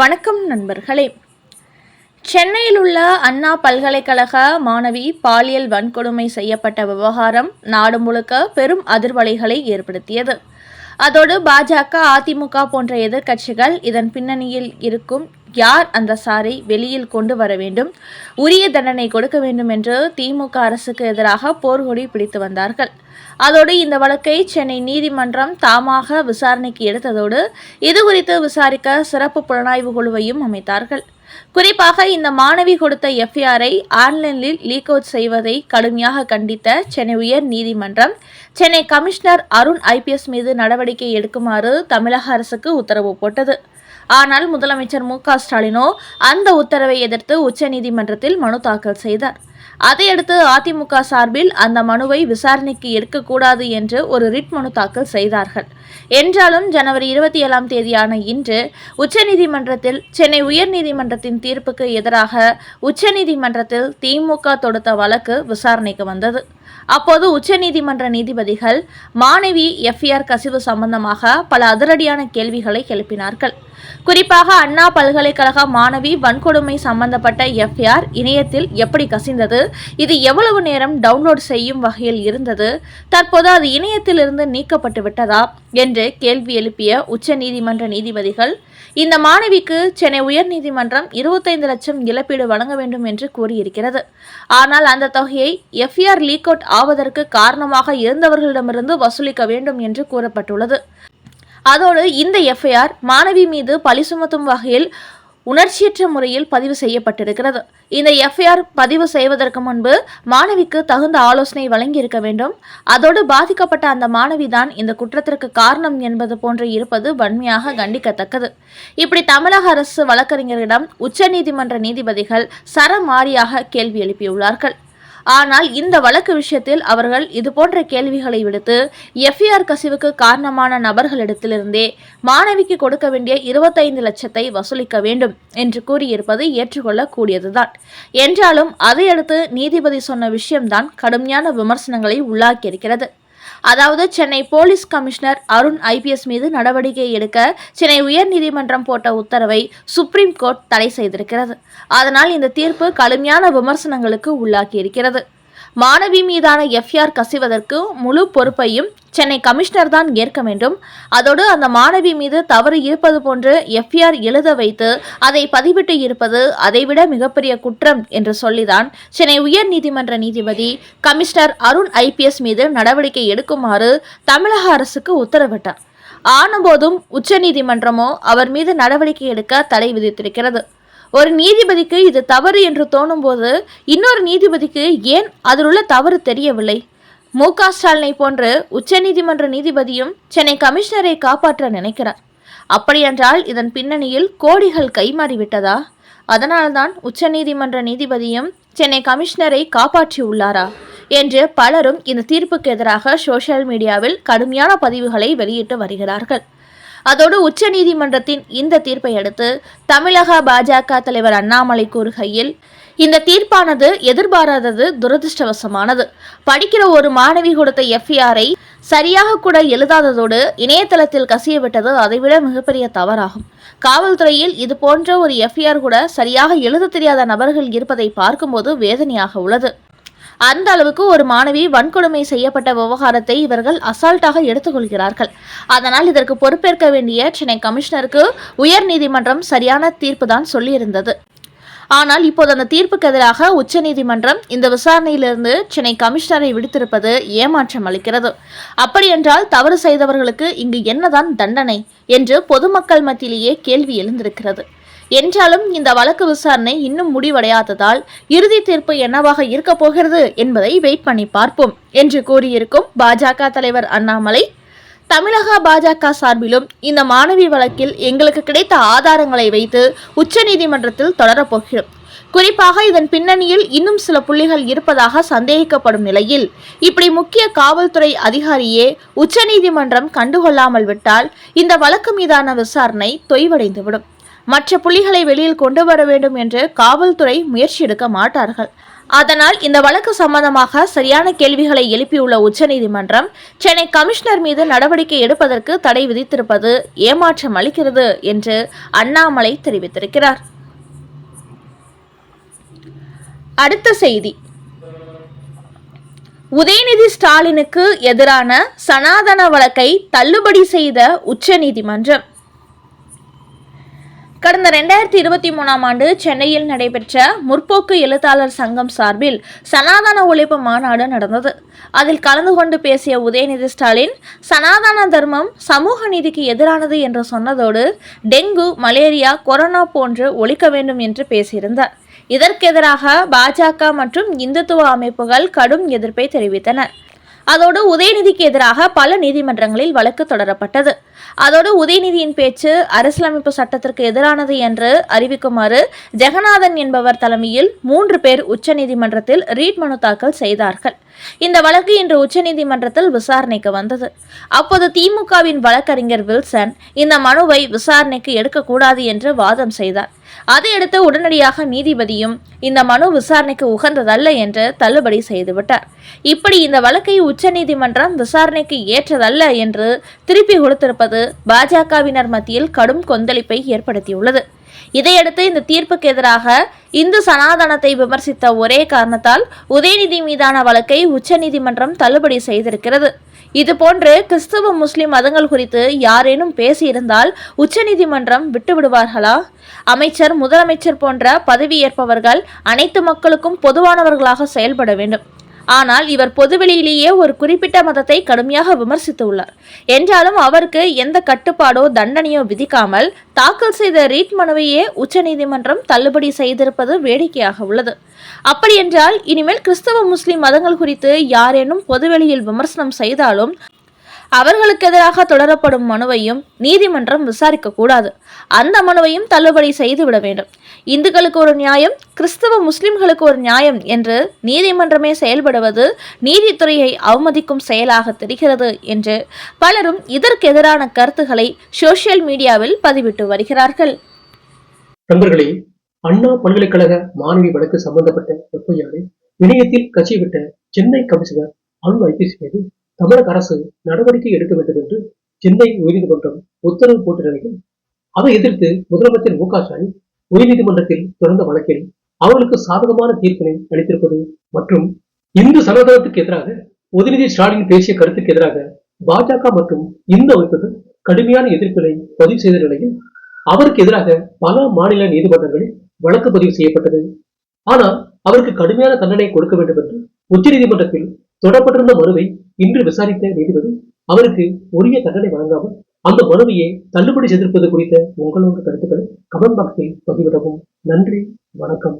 வணக்கம் நண்பர்களே. சென்னையில் உள்ள அண்ணா பல்கலைக்கழக மாணவி பாலியல் வன்கொடுமை செய்யப்பட்ட விவகாரம் நாடு முழுக்க பெரும் அதிர்வலைகளை ஏற்படுத்தியது. அதோடு பாஜக அதிமுக போன்ற எதிர்க்கட்சிகள் இதன் பின்னணியில் இருக்கும் யார் அந்த சாரை வெளியில் கொண்டு வர வேண்டும்? உரிய தண்டனை கொடுக்க வேண்டும் என்று திமுக அரசுக்கு எதிராக போர்கொடி பிடித்து வந்தார்கள். அதோடு இந்த வழக்கை சென்னை நீதிமன்றம் தாமாக விசாரணைக்கு எடுத்ததோடு இது குறித்து விசாரிக்க சிறப்பு புலனாய்வு குழுவையும் அமைத்தார்கள். குறிப்பாக இந்த மாணவி கொடுத்த எஃப்ஐஆரை ஆன்லைனில் லீக் அவுட் செய்வதை கடுமையாக கண்டித்த சென்னை உயர் நீதிமன்றம் சென்னை கமிஷனர் அருண் ஐபிஎஸ் மீது நடவடிக்கை எடுக்குமாறு தமிழக அரசுக்கு உத்தரவு போட்டது. ஆனால் முதலமைச்சர் மு ஸ்டாலினோ அந்த உத்தரவை எதிர்த்து உச்சநீதிமன்றத்தில் மனு தாக்கல் செய்தார். அதையடுத்து அதிமுக சார்பில் அந்த மனுவை விசாரணைக்கு எடுக்கக்கூடாது என்று ஒரு ரிட் மனு தாக்கல் செய்தார்கள். என்றாலும் ஜனவரி இருபத்தி ஏழாம் தேதியான இன்று உச்சநீதிமன்றத்தில் சென்னை உயர்நீதிமன்றத்தின் தீர்ப்புக்கு எதிராக உச்சநீதிமன்றத்தில் திமுக தொடுத்த வழக்கு விசாரணைக்கு வந்தது. அப்போது உச்சநீதிமன்ற நீதிபதிகள் மாணவி எஃப்ஐஆர் கசிவு சம்பந்தமாக பல அதிரடியான கேள்விகளை எழுப்பினார்கள். குறிப்பாக அண்ணா பல்கலைக்கழக மாணவி வன்கொடுமை சம்பந்தப்பட்ட எஃப்ஐஆர் இணையத்தில் எப்படி கசிந்தது? இது எவ்வளவு நேரம் டவுன்லோட் செய்யும் வகையில் இருந்தது? தற்போது அது இணையத்திலிருந்து நீக்கப்பட்டு விட்டதா? என்று கேள்வி எழுப்பிய உச்சநீதிமன்ற நீதிபதிகள் இந்த மாணவிக்கு சென்னை உயர்நீதிமன்றம் இருபத்தைந்து லட்சம் இழப்பீடு வழங்க வேண்டும் என்று கூறியிருக்கிறது. ஆனால் அந்த தொகையை எஃப்ஐஆர் லீக் அவுட் ஆவதற்கு காரணமாக இருந்தவர்களிடமிருந்து வசூலிக்க வேண்டும் என்று கூறப்பட்டுள்ளது. அதோடு இந்த எஃப்ஐஆர் மாணவி மீது பழி சுமத்தும் வகையில் உணர்ச்சியற்ற முறையில் பதிவு செய்யப்பட்டிருக்கிறது. இந்த எஃப்ஐஆர் பதிவு செய்வதற்கு முன்பு மாணவிக்கு தகுந்த ஆலோசனை வழங்கியிருக்க வேண்டும். அதோடு பாதிக்கப்பட்ட அந்த மாணவிதான் இந்த குற்றத்திற்கு காரணம் என்பது போன்று இருப்பது வன்மையாக கண்டிக்கத்தக்கது. இப்படி தமிழக அரசு வழக்கறிஞரிடம் உச்சநீதிமன்ற நீதிபதிகள் சரமாரியாக கேள்வி எழுப்பியுள்ளார்கள். ஆனால் இந்த வழக்கு விஷயத்தில் அவர்கள் இதுபோன்ற கேள்விகளை விடுத்து எஃப்ஐஆர் கசிவுக்கு காரணமான நபர்களிடத்திலிருந்தே மாணவிக்கு கொடுக்க வேண்டிய இருபத்தைந்து லட்சத்தை வசூலிக்க வேண்டும் என்று கூறியிருப்பது ஏற்றுக்கொள்ளக்கூடியதுதான். என்றாலும் அதையடுத்து நீதிபதி சொன்ன விஷயம்தான் கடுமையான விமர்சனங்களை உள்ளாக்கியிருக்கிறது. அதாவது Chennai police commissioner Arun IPS மீது நடவடிக்கை எடுக்க சென்னை உயர்நீதிமன்றம் போட்ட உத்தரவை சுப்ரீம் கோர்ட் தடை செய்திருக்கிறது. அதனால் இந்த தீர்ப்பு கடுமையான விமர்சனங்களுக்கு உள்ளாகியிருக்கிறது மாணவி மீதான எஃப்ஐஆர் கசிவதற்கு முழு பொறுப்பையும் சென்னை கமிஷனர் தான் ஏற்க வேண்டும். அதோடு அந்த மாணவி மீது தவறு இருப்பது போன்று எஃப்ஐஆர் எழுத வைத்து அதை பதிவிட்டு இருப்பது அதைவிட மிகப்பெரிய குற்றம் என்று சொல்லிதான் சென்னை உயர் நீதிமன்ற நீதிபதி கமிஷனர் அருண் ஐபிஎஸ் மீது நடவடிக்கை எடுக்குமாறு தமிழக அரசுக்கு உத்தரவிட்டார். ஆனபோதும் உச்சநீதிமன்றமோ அவர் மீது நடவடிக்கை எடுக்க தடை விதித்திருக்கிறது. ஒரு நீதிபதிக்கு இது தவறு என்று தோணும்போது இன்னொரு நீதிபதிக்கு ஏன் அதில் உள்ள தவறு தெரியவில்லை? மு க ஸ்டாலினை போன்று உச்சநீதிமன்ற நீதிபதியும் சென்னை கமிஷனரை காப்பாற்ற நினைக்கிறார். அப்படியென்றால் இதன் பின்னணியில் கோடிகள் கைமாறிவிட்டதா? அதனால்தான் உச்சநீதிமன்ற நீதிபதியும் சென்னை கமிஷனரை காப்பாற்றியுள்ளாரா? என்று பலரும் இந்த தீர்ப்புக்கு எதிராக சோஷியல் மீடியாவில் கடுமையான பதிவுகளை வெளியிட்டு வருகிறார்கள். அதோடு உச்சநீதிமன்றத்தின் இந்த தீர்ப்பை அடுத்து தமிழக பாஜக தலைவர் அண்ணாமலை கூறுகையில் இந்த தீர்ப்பானது எதிர்பாராதது துரதிருஷ்டவசமானது. படிக்கிற ஒரு மாணவி கொடுத்த எஃப்ஐஆரை சரியாக கூட எழுதாததோடு இணையதளத்தில் கசிய விட்டது அதைவிட மிகப்பெரிய தவறாகும். காவல்துறையில் இது போன்ற ஒரு எஃப்ஐஆர் கூட சரியாக எழுத தெரியாத நபர்கள் இருப்பதை பார்க்கும்போது வேதனையாக உள்ளது. அந்த அளவுக்கு ஒரு மாணவி வன்கொடுமை செய்யப்பட்ட விவகாரத்தை இவர்கள் அசால்ட்டாக எடுத்துக்கொள்கிறார்கள். அதனால் இதற்கு பொறுப்பேற்க வேண்டிய சென்னை கமிஷனருக்கு உயர் நீதிமன்றம் சரியான தீர்ப்பு தான் சொல்லியிருந்தது. ஆனால் இப்போது அந்த தீர்ப்புக்கு எதிராக உச்சநீதிமன்றம் இந்த விசாரணையிலிருந்து சென்னை கமிஷனரை விடுத்திருப்பது ஏமாற்றம் அளிக்கிறது. அப்படியென்றால் தவறு செய்தவர்களுக்கு இங்கு என்னதான் தண்டனை என்று பொதுமக்கள் மத்தியிலேயே கேள்வி எழுந்திருக்கிறது. என்றாலும் இந்த வழக்கு விசாரணை இன்னும் முடிவடையாததால் இறுதி தீர்ப்பு என்னவாக இருக்கப் போகிறது என்பதை வெயிட் பண்ணி பார்ப்போம் என்று கூறியிருக்கும் பாஜக தலைவர் அண்ணாமலை. தமிழக பாஜக சார்பிலும் இந்த மாணவி வழக்கில் எங்களுக்கு கிடைத்த ஆதாரங்களை வைத்து உச்சநீதிமன்றத்தில் தொடரப்போகிறோம் குறிப்பாக இதன் பின்னணியில் இன்னும் சில புள்ளிகள் இருப்பதாக சந்தேகிக்கப்படும் நிலையில் இப்படி முக்கிய காவல்துறை அதிகாரியே உச்சநீதிமன்றம் கண்டுகொள்ளாமல் விட்டால் இந்த வழக்கு மீதான விசாரணை தொய்வடைந்துவிடும். மற்ற புள்ளிகளை வெளியில் கொண்டு வர வேண்டும் என்று காவல்துறை முயற்சி எடுக்க மாட்டார்கள். அதனால் இந்த வழக்கு சம்பந்தமாக சரியான கேள்விகளை எழுப்பியுள்ள உச்சநீதிமன்றம் சென்னை கமிஷனர் மீது நடவடிக்கை எடுப்பதற்கு தடை விதித்திருப்பது ஏமாற்றம் அளிக்கிறது என்று அண்ணாமலை தெரிவித்திருக்கிறார். அடுத்த செய்தி. உதயநிதி ஸ்டாலினுக்கு எதிரான சனாதன வழக்கை தள்ளுபடி செய்த உச்சநீதிமன்றம். கடந்த ரெண்டாயிரத்தி இருபத்தி மூணாம் ஆண்டு சென்னையில் நடைபெற்ற முற்போக்கு எழுத்தாளர் சங்கம் சார்பில் சனாதன ஒழிப்பு மாநாடு நடந்தது. அதில் கலந்து கொண்டு பேசிய உதயநிதி ஸ்டாலின் சனாதன தர்மம் சமூக நீதிக்கு எதிரானது என்று சொன்னதோடு டெங்கு மலேரியா கொரோனா போன்று ஒழிக்க வேண்டும் என்று பேசியிருந்தார். இதற்கெதிராக பாஜக மற்றும் இந்துத்துவ அமைப்புகள் கடும் எதிர்ப்பை தெரிவித்தன. அதோடு உதயநிதிக்கு எதிராக பல நீதிமன்றங்களில் வழக்கு தொடரப்பட்டது. அதோடு உதயநிதியின் பேச்சு அரசியலமைப்பு சட்டத்திற்கு எதிரானது என்று அறிவிக்குமாறு ஜெகநாதன் என்பவர் தலைமையில் மூன்று பேர் உச்சநீதிமன்றத்தில் ரீட் மனு தாக்கல் செய்தார்கள். இந்த வழக்கு இன்று உச்சநீதிமன்றத்தில் விசாரணைக்கு வந்தது. அப்போது திமுகவின் வழக்கறிஞர் வில்சன் இந்த மனுவை விசாரணைக்கு எடுக்கக்கூடாது என்று வாதம் செய்தார். அதையடுத்து உடனடியாக நீதிபதியும் இந்த மனு விசாரணைக்கு உகந்ததல்ல என்று தள்ளுபடி செய்துவிட்டார். இப்படி இந்த வழக்கை உச்சநீதிமன்றம் விசாரணைக்கு ஏற்றதல்ல என்று திருப்பி கொடுத்திருப்பது பாஜகவினர் மத்தியில் கடும் கொந்தளிப்பை ஏற்படுத்தியுள்ளது. இதையடுத்து இந்த தீர்ப்புக்கு எதிராக இந்து சனாதனத்தை விமர்சித்த ஒரே காரணத்தால் உதயநிதி மீதான வழக்கை உச்சநீதிமன்றம் தள்ளுபடி செய்திருக்கிறது. இதுபோன்று கிறிஸ்தவ முஸ்லிம் மதங்கள் குறித்து யாரேனும் பேசியிருந்தால் உச்சநீதிமன்றம் விட்டுவிடுவார்களா? அமைச்சர் முதலமைச்சர் போன்ற பதவியேற்பவர்கள் அனைத்து மக்களுக்கும் பொதுவானவர்களாக செயல்பட வேண்டும். ஆனால் இவர் பொதுவெளியிலேயே ஒரு குறிப்பிட்ட மதத்தை கடுமையாக விமர்சித்துள்ளார். என்றாலும் அவருக்கு எந்த கட்டுப்பாடோ தண்டனையோ விதிக்காமல் தாக்கல் செய்த ரீட் மனுவையே உச்சநீதிமன்றம் தள்ளுபடி செய்திருப்பது வேடிக்கையாக உள்ளது. அப்படியென்றால் இனிமேல் கிறிஸ்தவ முஸ்லிம் மதங்கள் குறித்து யாரேனும் பொதுவெளியில் விமர்சனம் செய்தாலும் அவர்களுக்கு எதிராக தொடரப்படும் மனுவையும் நீதிமன்றம் விசாரிக்க கூடாது அந்த மனுவையும் தள்ளுபடி செய்துவிட வேண்டும். இந்துக்களுக்கு ஒரு நியாயம் கிறிஸ்தவ முஸ்லிம்களுக்கு ஒரு நியாயம் என்று நீதிமன்றமே செயல்படுவது நீதித்துறையை அவமதிக்கும் செயலாக தெரிகிறது என்று பலரும் இதற்கு எதிரான கருத்துக்களை சோசியல் மீடியாவில் பதிவிட்டு வருகிறார்கள். நண்பர்களே அண்ணா பல்கலைக்கழக மாணவி வழக்கு சம்பந்தப்பட்ட எஃப்ஐஆரை இணையத்தில் கட்சி விட்ட சென்னை கமிஷனர் அருண் ஐபிசி மீது தமிழக அரசு நடவடிக்கை எடுக்க வேண்டும் என்று சென்னை உயர்நீதிமன்றம் உத்தரவு போட்ட நிலையில் அதை எதிர்த்து முதலமைச்சர் மு க ஸ்டாலின் உயர்நீதிமன்றத்தில் தொடர்ந்த வழக்கில் அவர்களுக்கு சாதகமான தீர்ப்பினை அளித்திருப்பது மற்றும் இந்து சனாதனத்துக்கு எதிராக உதயநிதி ஸ்டாலின் பேசிய கருத்துக்கு எதிராக பாஜக மற்றும் இந்து அமைப்புகள் கடுமையான எதிர்ப்பினை பதிவு செய்த நிலையில் அவருக்கு எதிராக பல மாநில நீதிமன்றங்களில் வழக்கு பதிவு செய்யப்பட்டது. ஆனால் அவருக்கு கடுமையான தண்டனை கொடுக்க வேண்டும் என்று உச்சநீதிமன்றத்தில் தொடப்பட்டிருந்த மனுவை இன்று விசாரித்த நீதிபதி அவருக்கு உரிய தண்டனை வழங்காமல் அந்த மனுவையே தள்ளுபடி செய்திருப்பது குறித்த உங்களோட கருத்துக்களை கமெண்ட் பாக்ஸில் பதிவிடவும். நன்றி வணக்கம்.